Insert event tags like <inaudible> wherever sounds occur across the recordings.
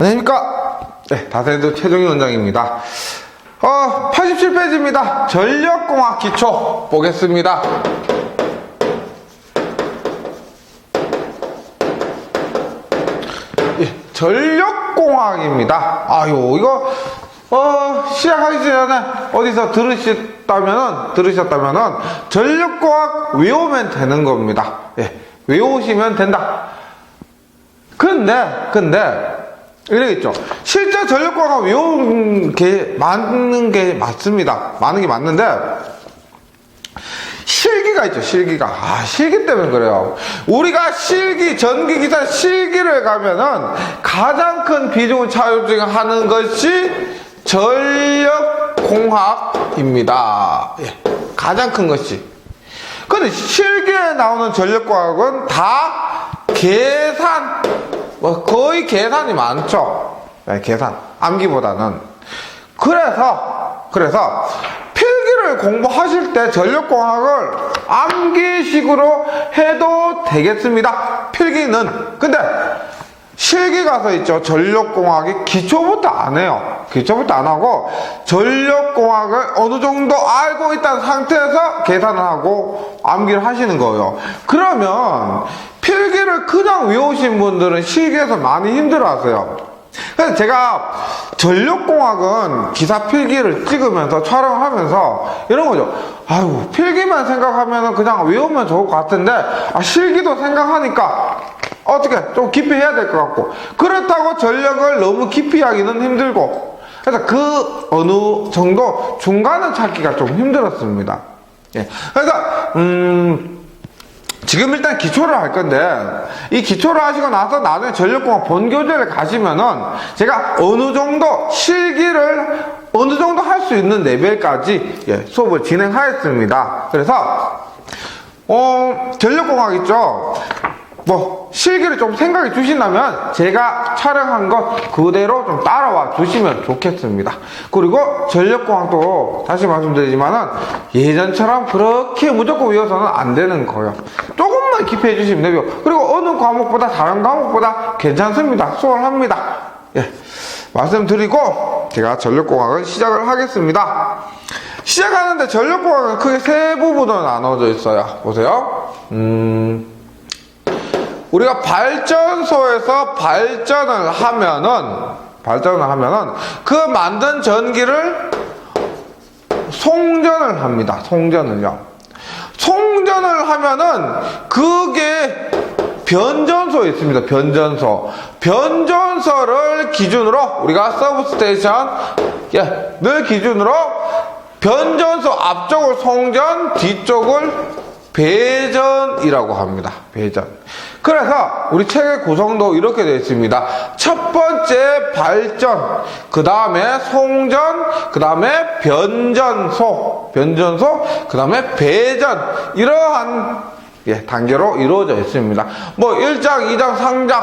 안녕하십니까. 네, 다세드 최종희 원장입니다. 어, 87페이지입니다. 전력공학 기초 보겠습니다. 예, 전력공학입니다. 아유, 이거, 어, 시작하기 전에 어디서 들으셨다면은, 들으셨다면은, 전력공학 외우면 되는 겁니다. 예, 외우시면 된다. 근데, 근데, 이러겠죠. 실제 전력과가 외우는 게 맞는 게 맞습니다. 많은 게 맞는데, 실기가 있죠, 실기가. 아, 실기 때문에 그래요. 우리가 실기, 전기 기사 실기를 가면은 가장 큰 비중을 차지하는 것이 전력 공학입니다. 예, 가장 큰 것이. 근데 실기에 나오는 전력과학은 다 계산, 뭐 거의 계산이 많죠. 네, 계산. 암기보다는. 그래서, 그래서 필기를 공부하실 때 전력공학을 암기식으로 해도 되겠습니다. 필기는. 근데 실기 가서 있죠. 전력공학이 기초부터 안 해요. 기초부터 안 하고 전력공학을 어느 정도 알고 있다는 상태에서 계산을 하고 암기를 하시는 거예요. 그러면 필기를 그냥 외우신 분들은 실기에서 많이 힘들어 하세요. 그래서 제가 전력공학은 기사 필기를 찍으면서 촬영하면서 이런 거죠. 아유, 필기만 생각하면 그냥 외우면 좋을 것 같은데, 아, 실기도 생각하니까 어떻게 좀 깊이 해야 될 것 같고. 그렇다고 전력을 너무 깊이 하기는 힘들고. 그래서 그 어느 정도 중간을 찾기가 좀 힘들었습니다. 예. 그래서, 음, 지금 일단 기초를 할 건데 이 기초를 하시고 나서 나중에 전력공학 본교재를 가시면은 제가 어느 정도 실기를 어느 정도 할 수 있는 레벨까지 예, 수업을 진행하였습니다. 그래서 어, 전력공학 있죠. 뭐 실기를 좀 생각해 주신다면 제가 촬영한 것 그대로 좀 따라와 주시면 좋겠습니다. 그리고 전력공학도 다시 말씀드리지만은 예전처럼 그렇게 무조건 외워서는 안 되는 거예요. 조금만 깊이 해주시면 되고요. 그리고 어느 과목보다 다른 과목보다 괜찮습니다. 수월합니다. 예, 말씀드리고 제가 전력공학을 시작을 하겠습니다. 시작하는데 전력공학은 크게 세 부분으로 나눠져 있어요. 보세요. 음. 우리가 발전소에서 발전을 하면은 발전을 하면은 그 만든 전기를 송전을 합니다. 송전을요. 송전을 하면은 그게 변전소에 있습니다. 변전소. 변전소를 기준으로 우리가 서브스테이션 예, 늘 기준으로 변전소 앞쪽을 송전, 뒤쪽을 배전이라고 합니다. 배전. 그래서 우리 책의 구성도 이렇게 되어 있습니다. 첫 번째 발전, 그 다음에 송전, 그 다음에 변전소, 변전소, 그 다음에 배전. 이러한 예, 단계로 이루어져 있습니다. 뭐 1장, 2장, 3장,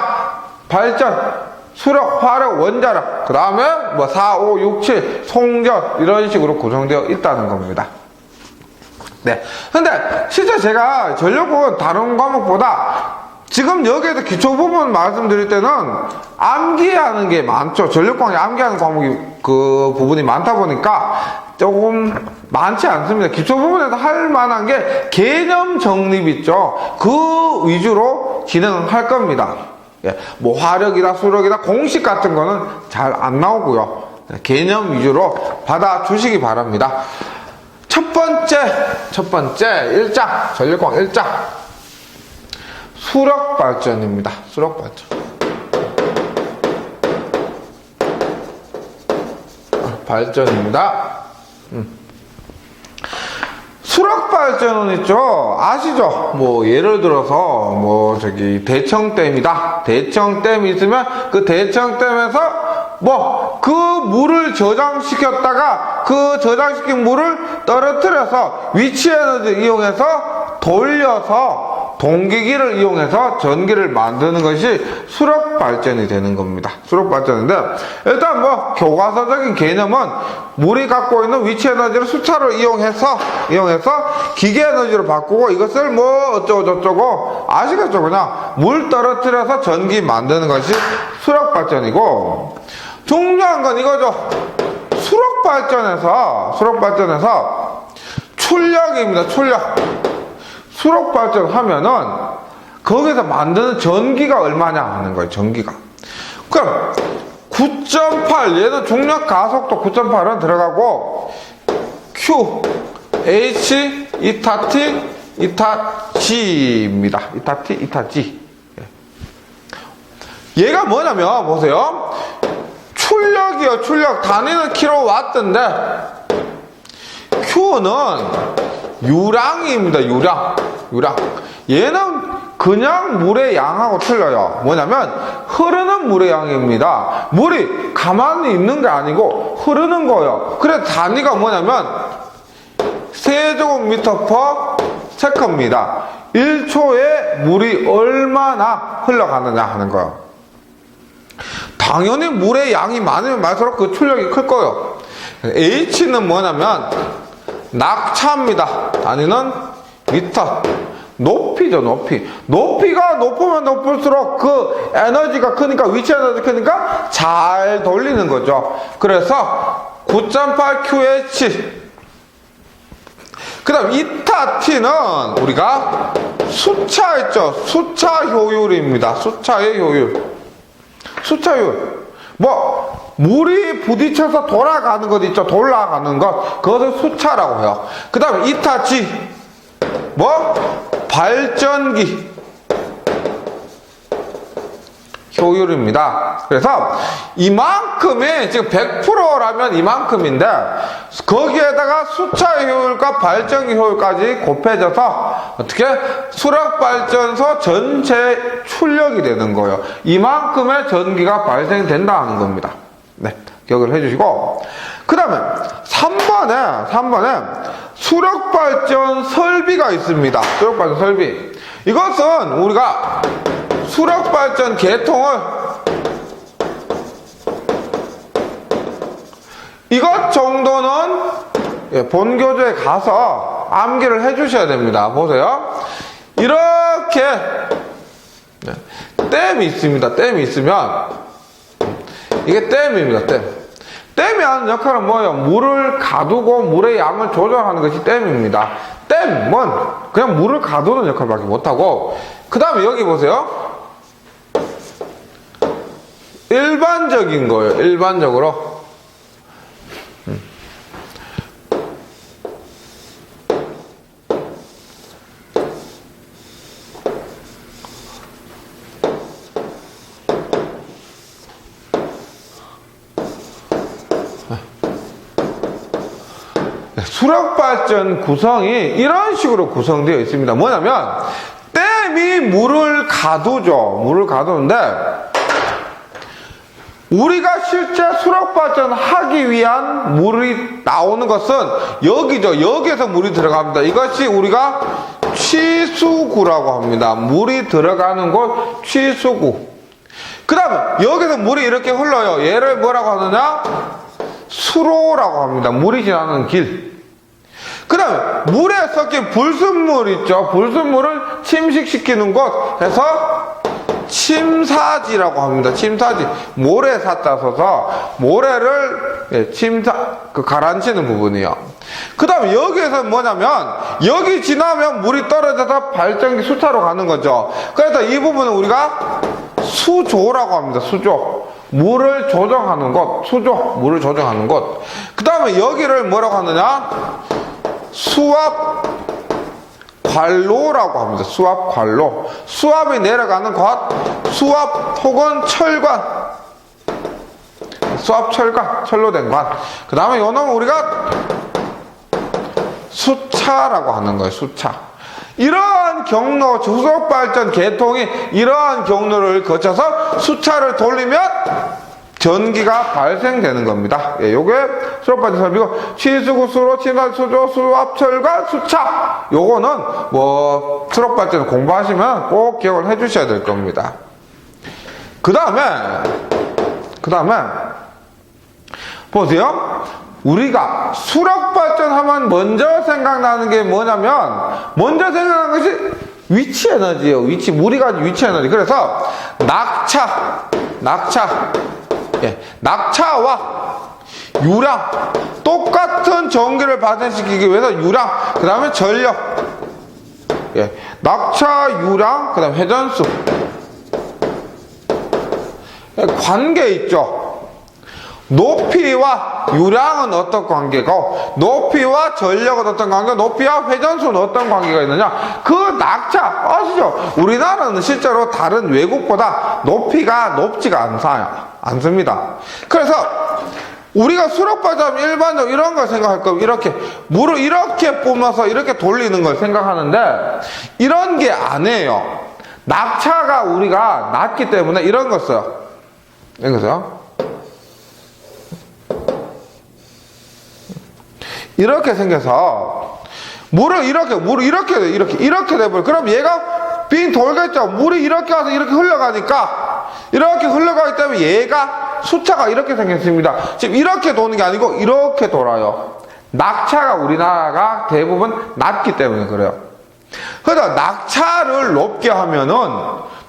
발전, 수력, 화력, 원자력, 그 다음에 뭐 4, 5, 6, 7, 송전, 이런 식으로 구성되어 있다는 겁니다. 네. 근데 실제 제가 전력공은 다른 과목보다 지금 여기에서 기초 부분 말씀드릴 때는 암기하는 게 많죠. 전력공학이 암기하는 과목이 그 부분이 많다 보니까 조금 많지 않습니다. 기초 부분에서 할 만한 게 개념 정립 있죠. 그 위주로 진행할 겁니다. 예, 뭐 화력이다, 수력이다, 공식 같은 거는 잘 안 나오고요. 개념 위주로 받아주시기 바랍니다. 첫 번째, 첫 번째, 1장, 전력광 1장. 수력 발전입니다. 수력 발전. 아, 발전입니다. 음. 수력 발전은 있죠. 아시죠? 뭐 예를 들어서 뭐 저기 대청댐이다. 대청댐이 있으면 그 대청댐에서 뭐 그 물을 저장시켰다가 그 저장시킨 물을 떨어뜨려서 위치 에너지 이용해서 돌려서 동기기를 이용해서 전기를 만드는 것이 수력 발전이 되는 겁니다. 수력 발전인데 일단 뭐 교과서적인 개념은 물이 갖고 있는 위치 에너지를 수차로 이용해서 이용해서 기계 에너지로 바꾸고 이것을 뭐 어쩌고 저쩌고 아시겠죠? 그냥 물 떨어뜨려서 전기 만드는 것이 수력 발전이고 중요한 건 이거죠. 수력 발전에서 수력 발전에서 출력입니다. 출력. 수력 발전하면은 거기서 만드는 전기가 얼마냐 하는 거예요. 전기가. 그럼 9.8 얘는 중력 가속도 9.8은 들어가고 Q H 이타 T 이타 G입니다. 이타 T 이타 G. 예. 얘가 뭐냐면 보세요. 출력이요. 출력 단위는 킬로와트인데 Q는 유량입니다. 유량. 유량. 얘는 그냥 물의 양하고 틀려요. 뭐냐면 흐르는 물의 양입니다. 물이 가만히 있는 게 아니고 흐르는 거예요. 그래서 단위가 뭐냐면 세제곱미터 퍼 세컨입니다. 1초에 물이 얼마나 흘러가느냐 하는 거예요. 당연히 물의 양이 많으면 많을수록 그 출력이 클 거예요. H는 뭐냐면 낙차입니다. 단위는 미터. 높이죠, 높이. 높이가 높으면 높을수록 그 에너지가 크니까, 위치 에너지 크니까 잘 돌리는 거죠. 그래서 9.8QH. 그 다음, 이타 T는 우리가 수차 있죠. 수차 효율입니다. 수차의 효율. 수차율. 뭐, 물이 부딪혀서 돌아가는 것 있죠. 돌아가는 것. 그것을 수차라고 해요. 그 다음에 이타지. 뭐? 발전기. 효율입니다. 그래서 이만큼이 지금 100%라면 이만큼인데 거기에다가 수차 효율과 발전기 효율까지 곱해져서 어떻게 수력 발전소 전체 출력이 되는 거예요. 이만큼의 전기가 발생된다 하는 겁니다. 네, 기억을 해주시고 그 다음에 3번에 3번에 수력 발전 설비가 있습니다. 수력 발전 설비. 이것은 우리가 수력 발전 계통을 이것 정도는 예, 본교조에 가서 암기를 해 주셔야 됩니다. 보세요. 이렇게 네, 댐이 있습니다. 댐이 있으면 이게 댐입니다. 댐. 댐이 하는 역할은 뭐예요? 물을 가두고 물의 양을 조절하는 것이 댐입니다. 댐은 그냥 물을 가두는 역할밖에 못하고 그 다음에 여기 보세요. 일반적인 거예요. 일반적으로. 수력발전 구성이 이런 식으로 구성되어 있습니다. 뭐냐면, 댐이 물을 가두죠. 물을 가두는데, 우리가 실제 수력 발전 하기 위한 물이 나오는 것은 여기죠. 여기에서 물이 들어갑니다. 이것이 우리가 취수구라고 합니다. 물이 들어가는 곳 취수구. 그 다음에 여기서 물이 이렇게 흘러요. 얘를 뭐라고 하느냐? 수로라고 합니다. 물이 지나는 길. 그 다음에 물에 섞인 불순물 있죠. 불순물을 침식시키는 곳 해서 침사지라고 합니다. 침사지. 모래 사자 써서 모래를 예, 침사, 그 가라앉히는 부분이요. 그 다음에 여기에서 뭐냐면 여기 지나면 물이 떨어져서 발전기 수차로 가는 거죠. 그래서 이 부분은 우리가 수조라고 합니다. 수조. 물을 조정하는 곳. 수조. 물을 조정하는 곳. 그 다음에 여기를 뭐라고 하느냐? 수압 관로라고 합니다. 수압 관로. 수압이 내려가는 곳, 수압 혹은 철관. 수압 철관, 철로 된 관. 그 다음에 요 놈은 우리가 수차라고 하는 거예요, 수차. 이러한 경로, 주속 발전 계통이 이러한 경로를 거쳐서 수차를 돌리면 전기가 발생되는 겁니다. 예, 요게 수력 발전 설비고 치수구 수로 친환 수조 수압 철과 수차 요거는 뭐 수력 발전 공부하시면 꼭 기억을 해 주셔야 될 겁니다. 그 다음에 그 다음에 보세요. 우리가 수력 발전하면 먼저 생각나는 게 뭐냐면 먼저 생각나는 것이 위치 에너지예요. 위치 가진 위치 에너지. 그래서 낙차, 낙차, 예, 낙차와 유량 똑같은 전기를 발생시키기 위해서 유량 그 다음에 전력, 예, 낙차, 유량 그 다음 에 회전수 예, 관계 있죠. 높이와 유량은 어떤 관계고 높이와 전력은 어떤 관계 높이와 회전수는 어떤 관계가 있느냐? 그 낙차 아시죠? 우리나라는 실제로 다른 외국보다 높이가 높지가 않아요. 않습니다. 그래서 우리가 수력발전 일반적으로 이런 걸 생각할 거면 이렇게 물을 이렇게 뿜어서 이렇게 돌리는 걸 생각하는데 이런 게 아니에요. 낙차가 우리가 낮기 때문에 이런 거 써요. 이런 거 써요 이렇게 생겨서 물을 이렇게 물을 이렇게 돼, 이렇게 이렇게 돼버려. 그럼 얘가 빙 돌겠죠? 물이 이렇게 와서 이렇게 흘러가니까 이렇게 흘러가기 때문에 얘가 수차가 이렇게 생겼습니다. 지금 이렇게 도는 게 아니고 이렇게 돌아요. 낙차가 우리나라가 대부분 낮기 때문에 그래요. 그래서 낙차를 높게 하면은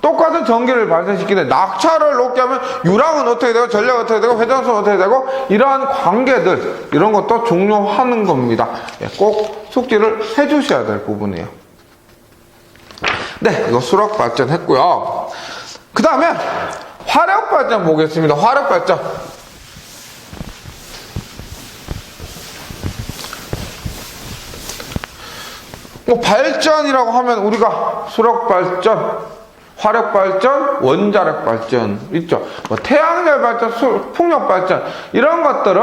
똑같은 전기를 발생시키는데 낙차를 높게 하면 유량은 어떻게 되고 전력은 어떻게 되고 회전수는 어떻게 되고 이러한 관계들 이런 것도 중요하는 겁니다. 예, 꼭 숙지를 해 주셔야 될 부분이에요. 네, 이거 수력 발전 했고요. 그 다음에 화력 발전 보겠습니다. 화력 발전. 뭐 발전이라고 하면 우리가 수력 발전, 화력 발전, 원자력 발전 있죠. 뭐 태양열 발전, 수, 풍력 발전 이런 것들은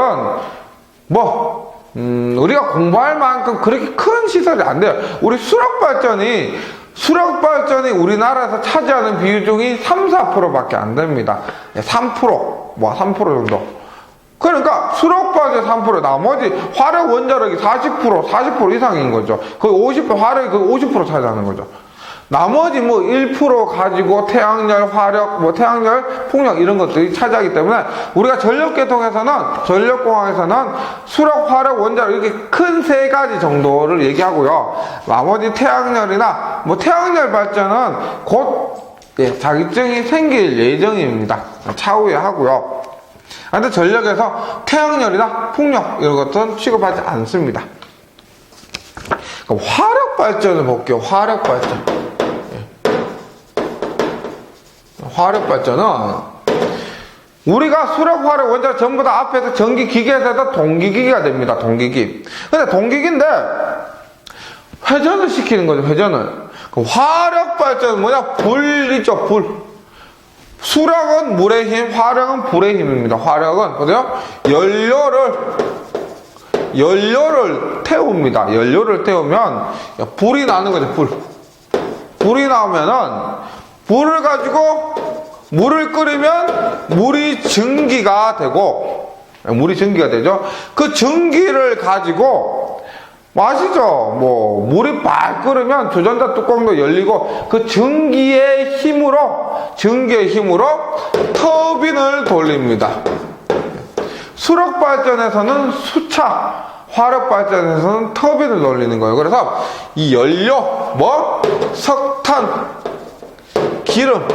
뭐 음, 우리가 공부할 만큼 그렇게 큰 시설이 안 돼요. 우리 수력 발전이 수력 발전이 우리나라에서 차지하는 비중이 3, 4%밖에 안 됩니다. 3%, 뭐 3% 정도. 그러니까 수력 발전 3% 나머지 화력 원자력이 40% 40% 이상인 거죠. 거의 50% 화력이 거의 50% 차지하는 거죠. 나머지 뭐 1% 가지고 태양열, 화력, 뭐 태양열, 풍력 이런 것들이 차지하기 때문에 우리가 전력계통에서는 전력공학에서는 수력, 화력, 원자력 이렇게 큰 세 가지 정도를 얘기하고요. 나머지 태양열이나 뭐 태양열 발전은 곧 예, 자격증이 생길 예정입니다. 차후에 하고요. 근데 전력에서 태양열이나 풍력 이런 것들은 취급하지 않습니다. 그럼 화력 발전을 볼게요. 화력 발전. 예. 화력 발전은 우리가 수력, 화력, 원자력 전부 다 앞에서 전기 기계에서 동기기기가 됩니다. 동기기. 근데 동기기인데 회전을 시키는 거죠. 회전을. 그럼 화력 발전은 뭐냐? 불이죠. 불. 수력은 물의 힘, 화력은 불의 힘입니다. 화력은 보세요. 연료를 연료를 태웁니다. 연료를 태우면 불이 나는 거죠. 불. 불이 나오면은 불을 가지고 물을 끓이면 물이 증기가 되고 물이 증기가 되죠. 그 증기를 가지고 아시죠? 뭐 물이 막 끓으면 주전자 뚜껑도 열리고 그 증기의 힘으로 증기의 힘으로 터빈을 돌립니다. 수력 발전에서는 수차, 화력 발전에서는 터빈을 돌리는 거예요. 그래서 이 연료, 뭐 석탄, 기름,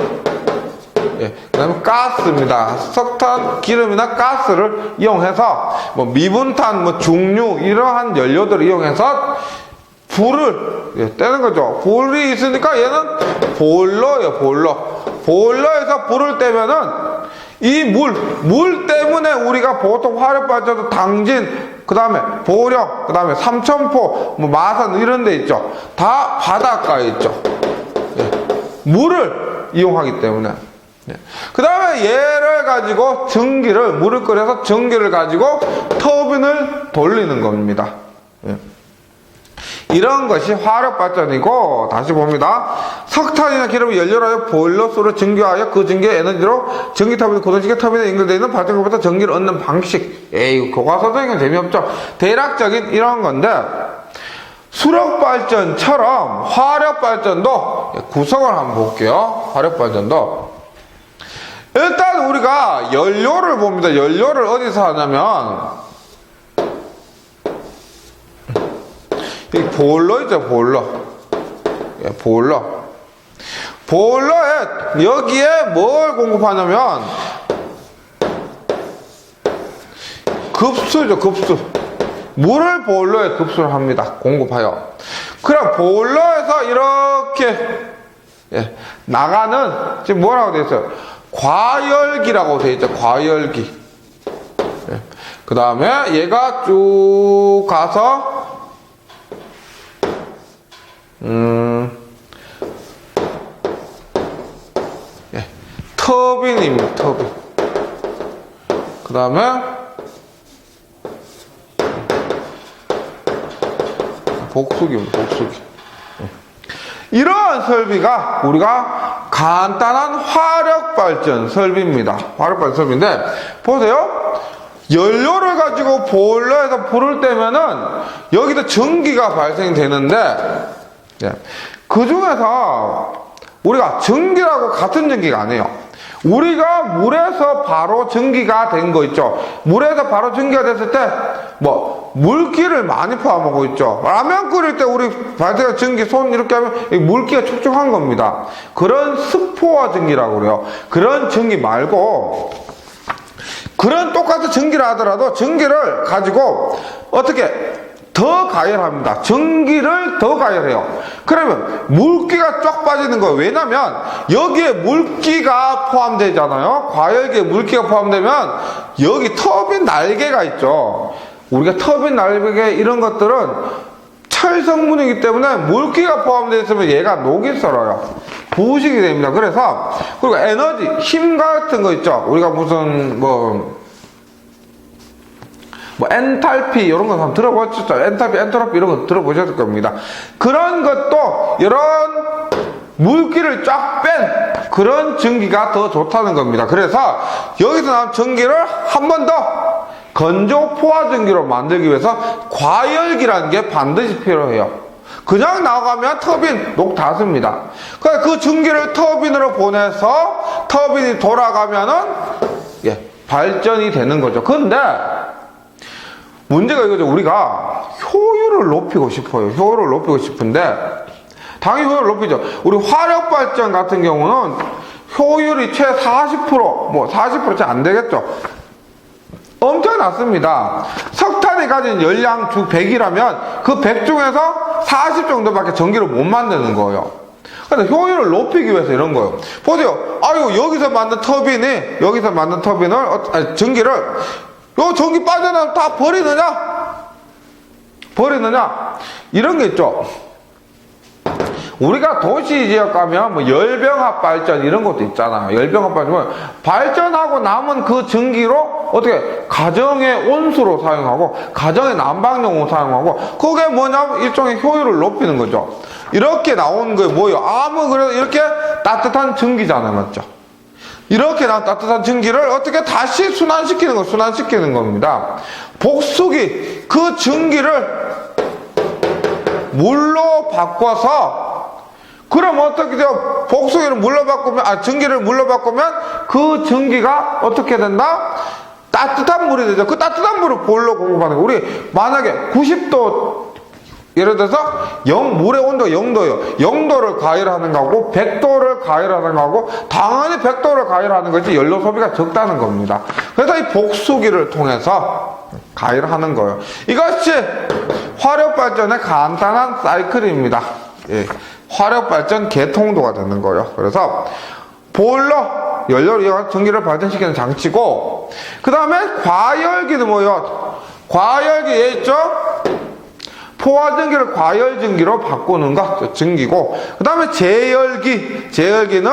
예, 그 다음에 가스입니다. 석탄, 기름이나 가스를 이용해서, 뭐, 미분탄, 뭐, 중류, 이러한 연료들을 이용해서 불을 예, 떼는 거죠. 불이 있으니까 얘는 보일러예요, 보일러. 보일러에서 불을 떼면은 이 물, 물 때문에 우리가 보통 화력 발전도 당진, 그 다음에 보령, 그 다음에 삼천포, 뭐 마산 이런 데 있죠. 다 바닷가에 있죠. 예, 물을 이용하기 때문에. 그 다음에 얘를 가지고 전기를, 물을 끓여서 전기를 가지고 터빈을 돌리는 겁니다. 예. 이런 것이 화력 발전이고 다시 봅니다. 석탄이나 기름을 연료로 하여 보일러수로 증기하여 그 증기의 에너지로 전기 터빈 고동식의 터빈에 연결되어 있는 발전기부터 전기를 얻는 방식. 에이 교과서적인 재미없죠. 대략적인 이런 건데 수력 발전처럼 화력 발전도 구성을 한번 볼게요. 화력 발전도 일단 우리가 연료를 봅니다. 연료를 어디서 하냐면 이 보일러 있죠, 보일러. 예, 보일러. 보일러에 여기에 뭘 공급하냐면 급수죠, 급수. 물을 보일러에 급수를 합니다. 공급하여. 그럼 보일러에서 이렇게 예, 나가는 지금 뭐라고 되어 있어요? 과열기라고 되어 있죠. 과열기. 그 다음에 얘가 쭉 가서 음, 예, 터빈입니다. 터빈. 그 다음에 복수기입니다. 복수기. 이러한 설비가 우리가 간단한 화력 발전 설비입니다. 화력 발전 설비인데 보세요. 연료를 가지고 보일러에서 불을 떼면은 여기서 전기가 발생되는데 예. 그 중에서 우리가 전기라고 같은 전기가 아니에요. 우리가 물에서 바로 전기가 된 거 있죠. 물에서 바로 전기가 됐을 때, 뭐, 물기를 많이 포함하고 있죠. 라면 끓일 때 우리 발대가 전기 손 이렇게 하면 이 물기가 촉촉한 겁니다. 그런 스포화 전기라고 그래요. 그런 전기 말고, 그런 똑같은 전기를 하더라도 전기를 가지고 어떻게 더 가열합니다. 전기를 더 가열해요. 그러면 물기가 쫙 빠지는 거예요. 왜냐면 여기에 물기가 포함되잖아요. 과열기에 물기가 포함되면 여기 터빈 날개가 있죠. 우리가 터빈 날개 이런 것들은 철 성분이기 때문에 물기가 포함되어 있으면 얘가 녹이 썰어요. 부식이 됩니다. 그래서 그리고 에너지, 힘 같은 거 있죠. 우리가 무슨 뭐 뭐 엔탈피 이런 거 한번 들어보셨죠? 엔탈피, 엔트로피 이런 거 들어보셨을 겁니다. 그런 것도 이런 물기를 쫙 뺀 그런 전기가 더 좋다는 겁니다. 그래서 여기서 나온 전기를 한 번 더 건조 포화 전기로 만들기 위해서 과열기라는 게 반드시 필요해요. 그냥 나가면 터빈 녹 닿습니다. 그래서 그 전기를 터빈으로 보내서 터빈이 돌아가면은 예, 발전이 되는 거죠. 근데 문제가 이거죠. 우리가 효율을 높이고 싶어요. 효율을 높이고 싶은데, 당연히 효율을 높이죠. 우리 화력 발전 같은 경우는 효율이 최 40%, 뭐 40%채 안 되겠죠. 엄청 낮습니다. 석탄이 가진 열량 주 100이라면 그 100 중에서 40 정도밖에 전기를 못 만드는 거예요. 근데 효율을 높이기 위해서 이런 거예요. 보세요. 아유, 여기서 만든 터빈이, 여기서 만든 터빈을, 어, 전기를 요 전기 빠져나면 다 버리느냐? 버리느냐? 이런 게 있죠. 우리가 도시 지역 가면 뭐 열병합 발전 이런 것도 있잖아요. 열병합 발전. 발전하고 남은 그 전기로 어떻게 가정의 온수로 사용하고 가정의 난방용으로 사용하고 그게 뭐냐면 일종의 효율을 높이는 거죠. 이렇게 나온 게 뭐예요? 아무 그래도 이렇게 따뜻한 전기잖아요. 맞죠? 이렇게 나온 따뜻한 전기를 어떻게 다시 순환시키는 거, 순환시키는 겁니다. 복수기, 그 전기를 물로 바꿔서 그럼 어떻게 돼요? 복수기를 물로 바꾸면, 아, 전기를 물로 바꾸면 그 전기가 어떻게 된다? 따뜻한 물이 되죠. 그 따뜻한 물을 보일러 공급하는 거. 우리 만약에 90도 예를 들어서 영, 물의 온도가 0도예요. 0도를 가열하는 거고 100도를 가열하는 거고 당연히 100도를 가열하는 것이 연료 소비가 적다는 겁니다. 그래서 이 복수기를 통해서 가열하는 거예요. 이것이 화력 발전의 간단한 사이클입니다. 예. 화력 발전 개통도가 되는 거예요. 그래서 보일러 연료를 이용한 전기를 발전시키는 장치고 그 다음에 과열기는 뭐예요? 과열기 예 있죠? 포화전기를 과열전기로 바꾸는 것, 전기고, 그 다음에 제열기, 제열기는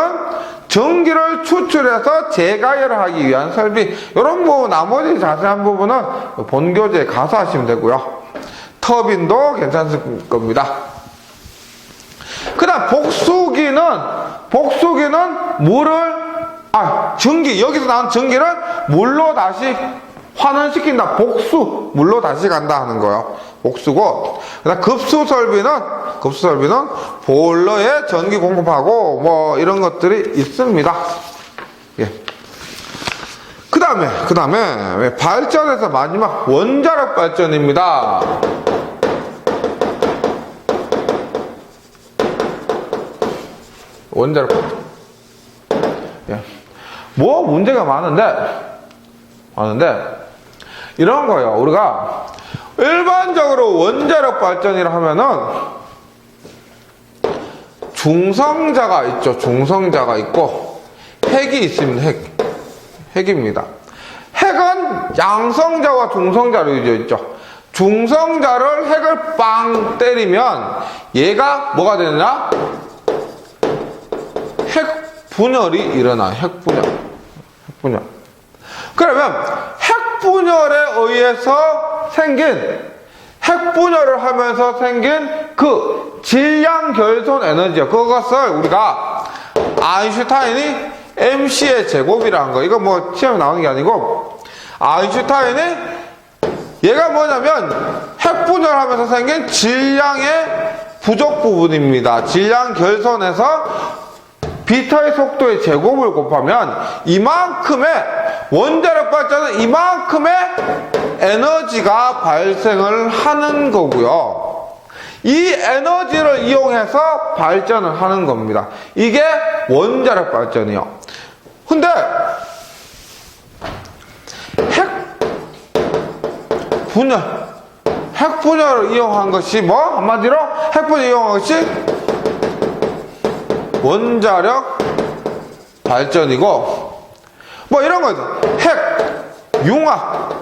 전기를 추출해서 재가열을 하기 위한 설비, 이런 뭐 나머지 자세한 부분은 본교재에 가서 하시면 되고요. 터빈도 괜찮을 겁니다. 그 다음 복수기는 복수기는 물을 아 전기 여기서 나온 전기를 물로 다시 환원시킨다. 복수. 물로 다시 간다 하는 거예요. 복수고. 그다음 급수 설비는 급수 설비는 보일러에 전기 공급하고 뭐 이런 것들이 있습니다. 예. 그 다음에 그 다음에 발전에서 마지막 원자력 발전입니다. 원자력 발전. 예. 뭐 문제가 많은데 많은데 이런 거예요. 우리가 일반적으로 원자력 발전이라 하면은 중성자가 있죠. 중성자가 있고 핵이 있습니다. 핵. 핵입니다. 핵은 양성자와 중성자로 이루어져 있죠. 중성자를 핵을 빵 때리면 얘가 뭐가 되느냐? 핵 분열이 일어나. 핵 분열. 핵 분열. 그러면 핵 분열에 의해서 생긴 핵 분열을 하면서 생긴 그 질량 결손 에너지 그것을 우리가. 아인슈타인이 mc의 제곱이라는 거. 이거 뭐 시험에 나오는 게 아니고. 아인슈타인이 얘가 뭐냐면 핵 분열하면서 생긴 질량의 부족 부분입니다. 질량 결손에서 비터의 속도의 제곱을 곱하면 이만큼의 원자력 발전은 이만큼의 에너지가 발생을 하는 거고요. 이 에너지를 이용해서 발전을 하는 겁니다. 이게 원자력 발전이요. 근데 핵 분열, 핵 분열을 이용한 것이 뭐 한마디로 핵 분열 이용한 것이 원자력 발전이고 뭐 이런 거죠. 핵 융합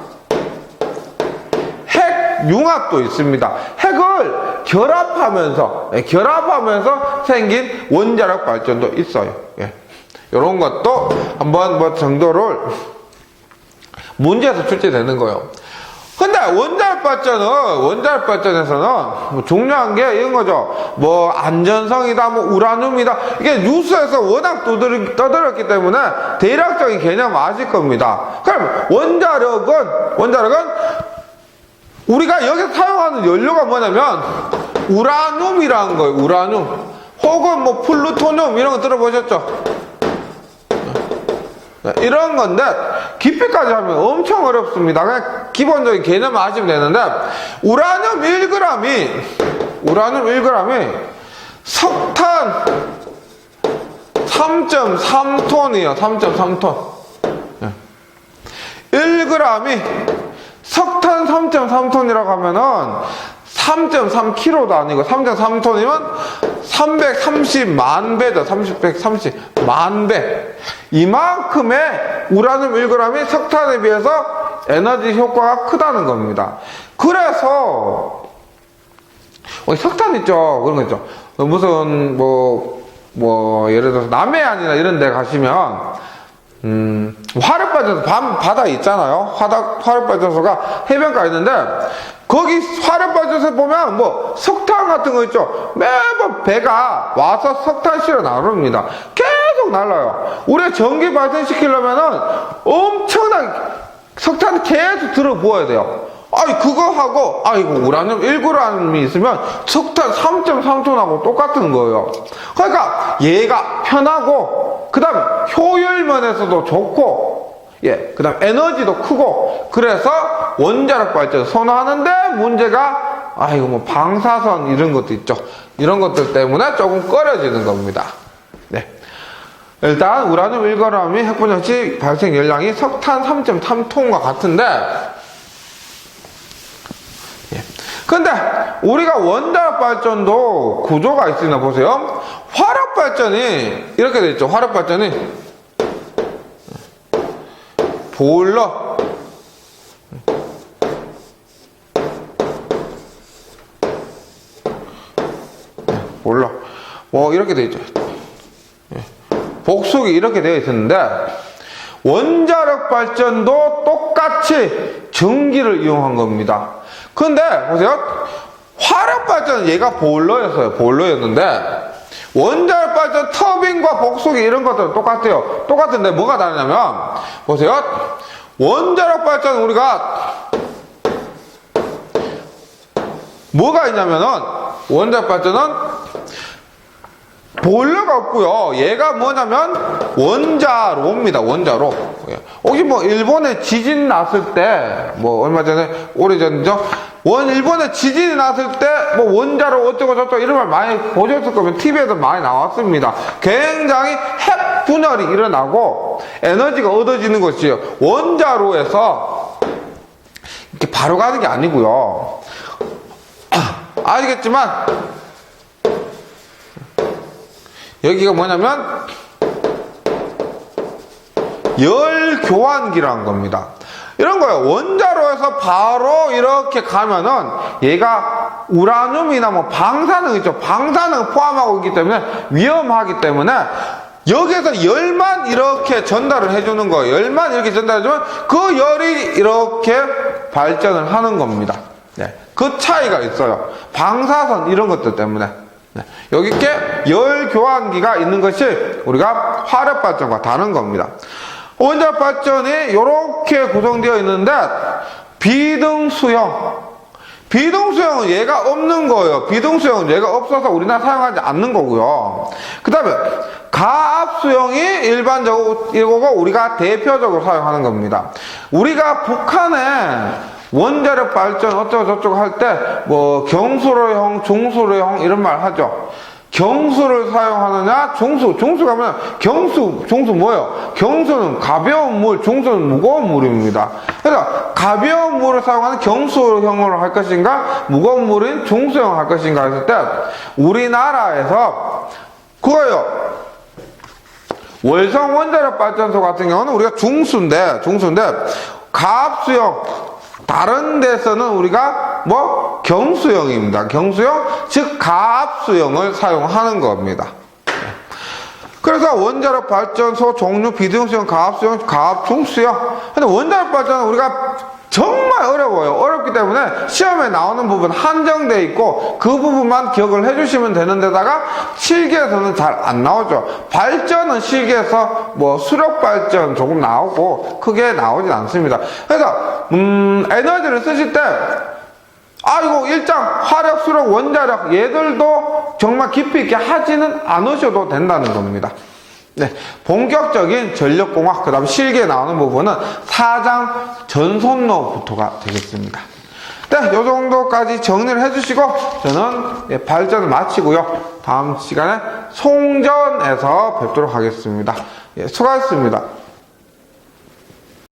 핵 융합도 있습니다. 핵을 결합하면서 예, 결합하면서 생긴 원자력 발전도 있어요. 예. 이런 것도 한번 뭐 정도를 문제에서 출제되는 거예요. 근데 원자력 발전은 원자력 발전에서는 뭐 중요한 게 이런 거죠. 뭐 안전성이다, 뭐 우라늄이다. 이게 뉴스에서 워낙 떠들, 떠들 었기 때문에 대략적인 개념 아실 겁니다. 그럼 원자력은 원자력은 우리가 여기서 사용하는 연료가 뭐냐면 우라늄이라는 거예요. 우라늄. 혹은 뭐 플루토늄 이런 거 들어보셨죠? 네, 이런 건데 깊이까지 하면 엄청 어렵습니다. 그냥 기본적인 개념 아시면 되는데 우라늄 1g이 우라늄 1g이 석탄 3.3톤이에요. 3.3톤. 1g이 석탄 3.3톤이라고 하면은 3.3kg도 아니고 3.3톤이면 330만 배죠. 30, 130 만 배. 이만큼의 우라늄 1g이 석탄에 비해서 에너지 효과가 크다는 겁니다. 그래서 어, 석탄 있죠. 그런 거 있죠. 무슨 뭐, 뭐 예를 들어서 남해안이나 이런 데 가시면 음, 화력발전소 밤 바다에 있잖아요. 화다, 화력발전소가 해변가에 있는데 거기 화력발전소 보면 뭐 석탄 같은 거 있죠. 매번 배가 와서 석탄 실어 나릅니다. 계속 날라요. 우리가 전기 발전시키려면은 엄청난 석탄 계속 들어 부어야 돼요. 아이 그거 하고 아이고 우라늄 1g이 있으면 석탄 3.3톤하고 똑같은 거예요. 그러니까 얘가 편하고 그다음 효율 면에서도 좋고 예 그다음 에너지도 크고 그래서 원자력 발전 선호하는데 문제가 아이고 뭐 방사선 이런 것도 있죠. 이런 것들 때문에 조금 꺼려지는 겁니다. 네. 일단 우라늄 1g이 핵분열 시 발생 열량이 석탄 3.3톤과 같은데 근데 우리가 원자력 발전도 구조가 있으나 보세요. 화력 발전이 이렇게 돼 있죠. 화력 발전이 보일러 보일러 뭐 이렇게 돼 있죠. 복속이 이렇게 되어 있었는데 원자력 발전도 똑같이 전기를 이용한 겁니다. 근데 보세요. 화력 발전은 얘가 보일러였어요. 보일러였는데 원자력 발전 터빈과 복수기 이런 것들은 똑같아요. 똑같은데 뭐가 다르냐면 보세요. 원자력 발전 우리가 뭐가 있냐면은 원자력 발전은 보일러가 없고요. 얘가 뭐냐면 원자로입니다. 원자로. 예. 혹시 뭐 일본에 지진 났을 때 뭐 얼마 전에 오래전이죠. 원 일본에 지진이 났을 때 뭐 원자로 어쩌고 저쩌고 이런 말 많이 보셨을 거면 TV에도 많이 나왔습니다. 굉장히 핵 분열이 일어나고 에너지가 얻어지는 것이에요. 원자로에서 이렇게 바로 가는 게 아니고요. <clears throat> 아시겠지만 여기가 뭐냐면 열 교환기라는 겁니다. 이런 거예요. 원자로에서 바로 이렇게 가면은 얘가 우라늄이나 뭐 방사능 있죠. 방사능 포함하고 있기 때문에 위험하기 때문에 여기에서 열만 이렇게 전달을 해주는 거예요. 열만 이렇게 전달해주면 그 열이 이렇게 발전을 하는 겁니다. 네. 그 차이가 있어요. 방사선 이런 것들 때문에. 네. 여기 이렇게 열 교환기가 있는 것이 우리가 화력 발전과 다른 겁니다. 원자력 발전이 이렇게 구성되어 있는데 비등수형 비등수형은 얘가 없는 거예요. 비등수형은 얘가 없어서 우리나라 사용하지 않는 거고요. 그 다음에 가압수형이 일반적으로 이거고 우리가 대표적으로 사용하는 겁니다. 우리가 북한에 원자력 발전 어쩌고 저쩌고 할 때 뭐 경수로형, 중수로형 이런 말 하죠. 경수를 사용하느냐, 중수, 중수가 뭐냐, 경수, 중수 뭐예요? 경수는 가벼운 물, 중수는 무거운 물입니다. 그래서 가벼운 물을 사용하는 경수형으로 할 것인가, 무거운 물인 중수형 할 것인가 했을 때, 우리나라에서 그거예요. 월성 원자력 발전소 같은 경우는 우리가 중수인데, 중수인데, 가압수형, 다른 데서는 우리가 뭐 경수형입니다. 경수형 즉 가압수형을 사용하는 겁니다. 그래서 원자력 발전소 종류 비등수형, 가압수형, 가압중수형. 근데 원자력 발전은 우리가 정말 어려워요. 어렵기 때문에 시험에 나오는 부분 한정돼 있고 그 부분만 기억을 해주시면 되는 데다가 실기에서는 잘 안 나오죠. 발전은 실기에서 뭐 수력 발전 조금 나오고 크게 나오진 않습니다. 그래서 음 에너지를 쓰실 때 아이고 일장 화력, 수력, 원자력 얘들도 정말 깊이 있게 하지는 않으셔도 된다는 겁니다. 네, 본격적인 전력공학 그 다음 실기에 나오는 부분은 사장 전선로부터가 되겠습니다. 네, 요 정도까지 정리를 해주시고 저는 예, 발전을 마치고요. 다음 시간에 송전에서 뵙도록 하겠습니다. 예, 수고하셨습니다.